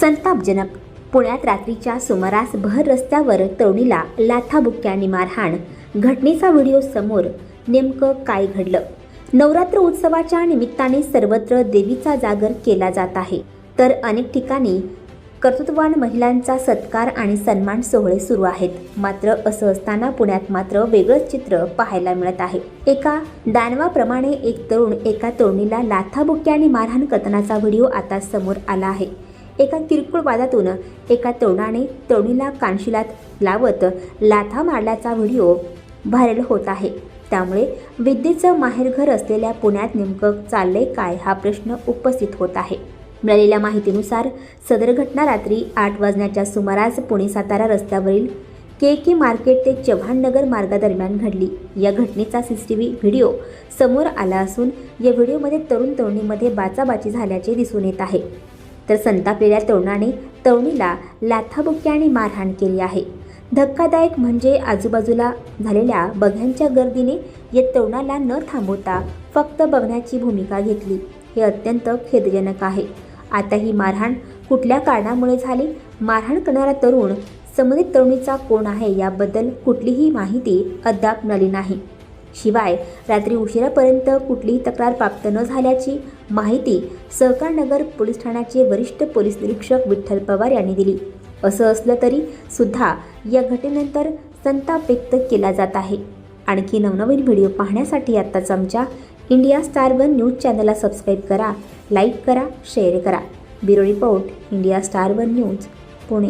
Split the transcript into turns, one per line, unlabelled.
संतापजनक. पुण्यात रात्रीच्या सुमारास भर रस्त्यावर तरुणीला लाथाबुक्क्यांनी मारहाण घटनेचा व्हिडिओ समोर नेमकं काय घडलं? नवरात्र उत्सवाच्या निमित्ताने सर्वत्र देवीचा जागर केला जात आहे. तर अनेक ठिकाणी कर्तृत्ववान महिलांचा सत्कार आणि सन्मान सोहळे सुरू आहेत. मात्र असं असताना पुण्यात मात्र वेगळंच चित्र पाहायला मिळत आहे. एका दानवाप्रमाणे एक तरुण एका तरुणीला लाथाबुक्क्याने मारहाण करतानाचा व्हिडिओ आता समोर आला आहे. एका किरकोळ वादातून एका तरुणाने तरुणीला कानशिलात लावत लाथा मारल्याचा व्हिडिओ व्हायरल होत आहे. त्यामुळे विद्येचं माहेरघर असलेल्या पुण्यात नेमकं चाललंय काय हा प्रश्न उपस्थित होत आहे. मिळालेल्या माहितीनुसार सदर घटना रात्री आठ वाजण्याच्या सुमारास पुणे सातारा रस्त्यावरील के के मार्केट ते चव्हाणनगर मार्गादरम्यान घडली. या घटनेचा C C T V video समोर आला असून या व्हिडिओमध्ये तरुण तरुणीमध्ये बाचाबाची झाल्याचे दिसून येत आहे. तर संतापलेल्या तरुणाने तरुणीला लाथाबुक्याने मारहाण केली आहे. धक्कादायक म्हणजे आजूबाजूला झालेल्या बघ्यांच्या गर्दीने या तरुणाला न थांबवता फक्त बघण्याची भूमिका घेतली. हे अत्यंत खेदजनक आहे. आता ही मारहाण कुठल्या कारणामुळे झाली? मारहाण करणारा तरुण संबंधित तरुणीचा कोण आहे? याबद्दल कुठलीही माहिती अद्याप मिळाली नाही. शिवाय रात्री उशिरापर्यंत कुठलीही तक्रार प्राप्त न झाल्याची माहिती सहकारनगर पोलीस ठाण्याचे वरिष्ठ पोलीस निरीक्षक विठ्ठल पवार यांनी दिली. असं असलं तरी सुद्धा या घटनेनंतर संताप व्यक्त केला जात आहे. आणखी नवनवीन व्हिडिओ पाहण्यासाठी आत्ताच आमच्या इंडिया स्टार वन न्यूज चॅनलला सबस्क्राईब करा लाईक करा शेअर करा. Bureau report India star one news Pune.